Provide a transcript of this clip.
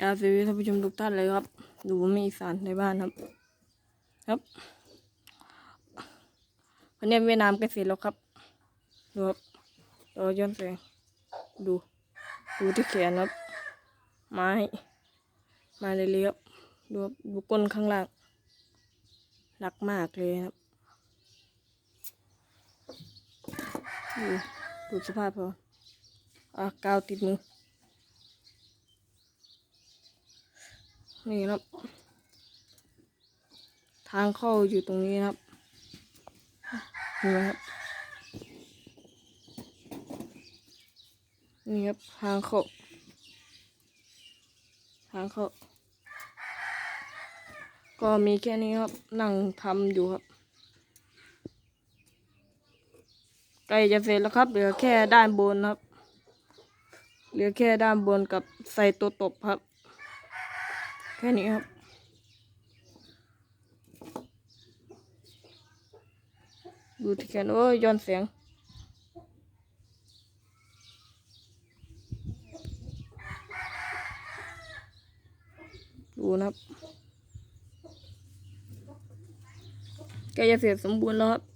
ยาสีท่านผู้ชมทุกท่านเลยครับ ดูมีอีสานในบ้านครับ ครับวันนี้เวียดนามกล้เสร็จแล้วครับดูครับรอย้อนแสงดู ดูที่แขนครับ ไม้ไม้เลยบดูครับดูก้นข้างล่างหนักมากเลยครับดูดูสภาพพออะกาวติดมือ นี่ครับ ทางเข้าอยู่ตรงนี้นะครับนี่นะครับนี่ครับทางเข้าทางเข้าก็มีแค่นี้ครับ นั่งทำอยู่ครับใกล้จะเสร็จแล้วครับ เหลือแค่ด้านบนครับ เหลือแค่ด้านบนกับใส่ตัวตบครับ ค่นี้ครับ ดูที่แขนโอ้ยย้อนเสียงดูนะครับใกจะเสร็จสมบูรณ์แล้วครับ